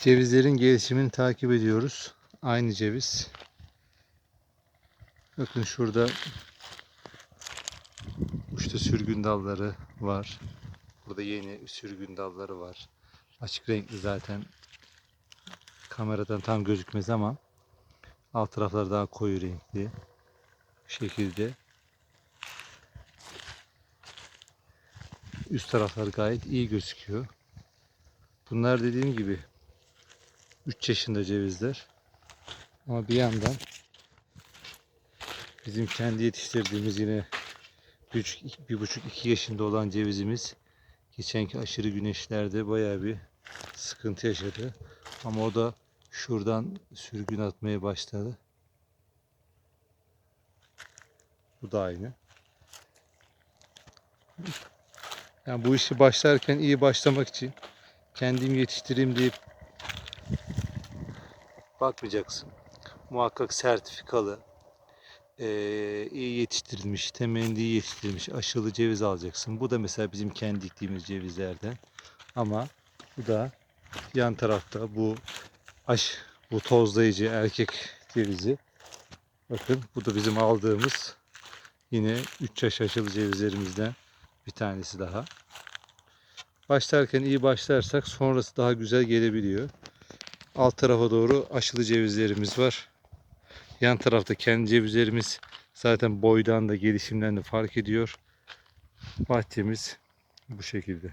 Cevizlerin gelişimini takip ediyoruz. Aynı ceviz. Bakın şurada uçta sürgün dalları var. Burada yeni sürgün dalları var. Açık renkli zaten. Kameradan tam gözükmez ama alt tarafları daha koyu renkli. Şekilde. Üst taraflar gayet iyi gözüküyor. Bunlar dediğim gibi 3 yaşında cevizler. Ama bir yandan bizim kendi yetiştirdiğimiz yine 1,5-2 yaşında olan cevizimiz geçenki aşırı güneşlerde bayağı bir sıkıntı yaşadı. Ama o da şuradan sürgün atmaya başladı. Bu da aynı. Yani bu işi başlarken iyi başlamak için kendim yetiştireyim deyip bakmayacaksın. Muhakkak sertifikalı, eee, iyi yetiştirilmiş, temelinde iyi yetiştirilmiş aşılı ceviz alacaksın. Bu da mesela bizim kendi diktiğimiz cevizlerden. Ama bu da yan tarafta bu aş, bu tozlayıcı erkek cevizi. Bakın bu da bizim aldığımız yine 3 yaş aşılı cevizlerimizden bir tanesi daha. Başlarken iyi başlarsak sonrası daha güzel gelebiliyor. Alt tarafa doğru aşılı cevizlerimiz var. Yan tarafta kendi cevizlerimiz zaten boydan da gelişimden de fark ediyor. Bahçemiz bu şekilde.